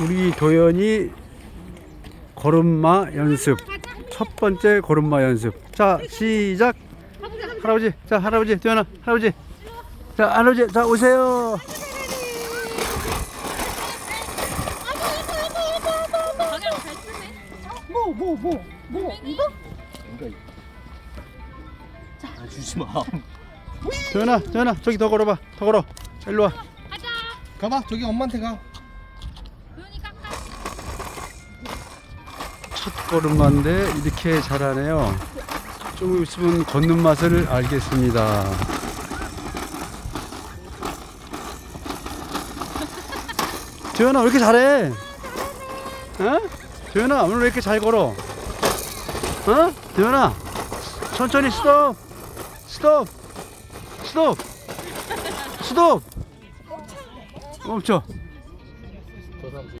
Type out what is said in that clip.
우리 도연이 걸음마 연습. 첫 번째 걸음마 연습. 자, 시작. 할아버지, 자, 할아버지, 도연아, 할아버지. 자, 할아버지, 자, 오세요. 방향 잘 쓰네. 뭐, 뭐, 뭐, 뭐, 이거? 아, 주지 마. 도연아, 도연아, 저기 더 걸어봐. 더 걸어. 자, 일로 와. 가자. 가봐, 저기 엄마한테 가. 첫 걸음마인데 이렇게 잘하네요. 좀 있으면 걷는 맛을 알겠습니다. 도연아 왜 이렇게 잘해? 어? 도연아 오늘 왜 이렇게 잘 걸어? 어? 도연아 천천히 스톱 스톱 스톱 스톱 멈춰